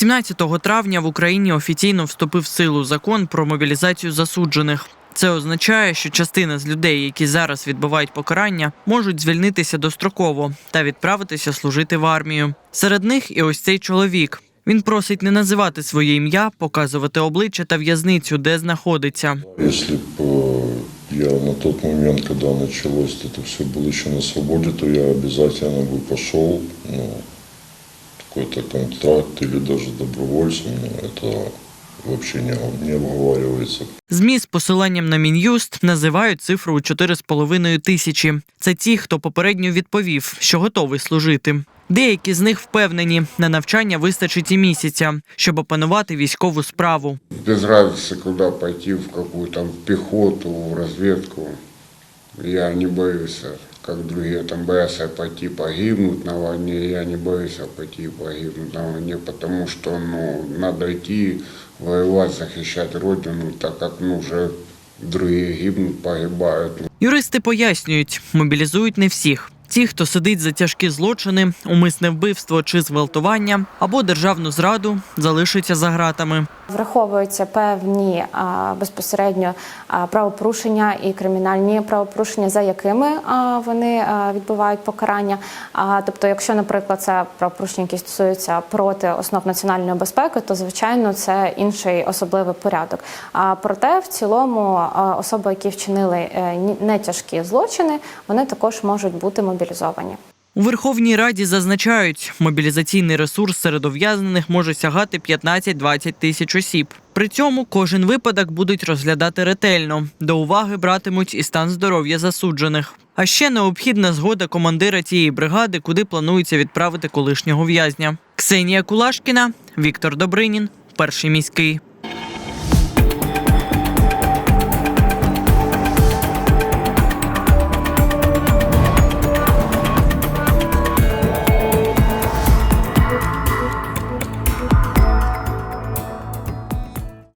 17 травня в Україні офіційно вступив в силу закон про мобілізацію засуджених. Це означає, що частина з людей, які зараз відбувають покарання, можуть звільнитися достроково та відправитися служити в армію. Серед них і ось цей чоловік. Він просить не називати своє ім'я, показувати обличчя та в'язницю, де знаходиться. Если бы э, я на тот момент, когда началось это все, был еще на свободе, то я обязательно бы пошел, ну, какой-то контракт или даже добровольцем, но это вообще не, не обговаривается. ЗМІ з посиланням на мін'юст називають цифру у 4,5 тисячі. Це ті, хто попередньо відповів, що готовий служити. Деякі з них впевнені, на навчання вистачить і місяця, щоб опанувати військову справу. Без разницы, куда пойти, в какую там пехоту, в разведку. Я не боюсь, как другие там боятся пойти погибнуть на войне. Я не боюсь пойти погибнуть на войне, потому что ну, надо идти воевать, захищать родину, так как ну, уже другие гибнут, погибают. Юристи пояснюють, мобілізують не всіх. Ті, хто сидить за тяжкі злочини, умисне вбивство чи зґвалтування або державну зраду, залишаться за ґратами. Враховуються певні а, безпосередньо а, правопорушення і кримінальні правопорушення, за якими а, вони а, відбувають покарання. А, тобто, якщо, наприклад, це правопорушення, які стосуються проти основ національної безпеки, то звичайно це інший особливий порядок. А проте, в цілому, а, особи, які вчинили е, не тяжкі злочини, вони також можуть бути мобілізовані. У Верховній Раді зазначають, мобілізаційний ресурс серед ув'язнених може сягати 15-20 тисяч осіб. При цьому кожен випадок будуть розглядати ретельно. До уваги братимуть і стан здоров'я засуджених. А ще необхідна згода командира тієї бригади, куди планується відправити колишнього в'язня. Ксенія Кулашкіна, Віктор Добринін, перший міський.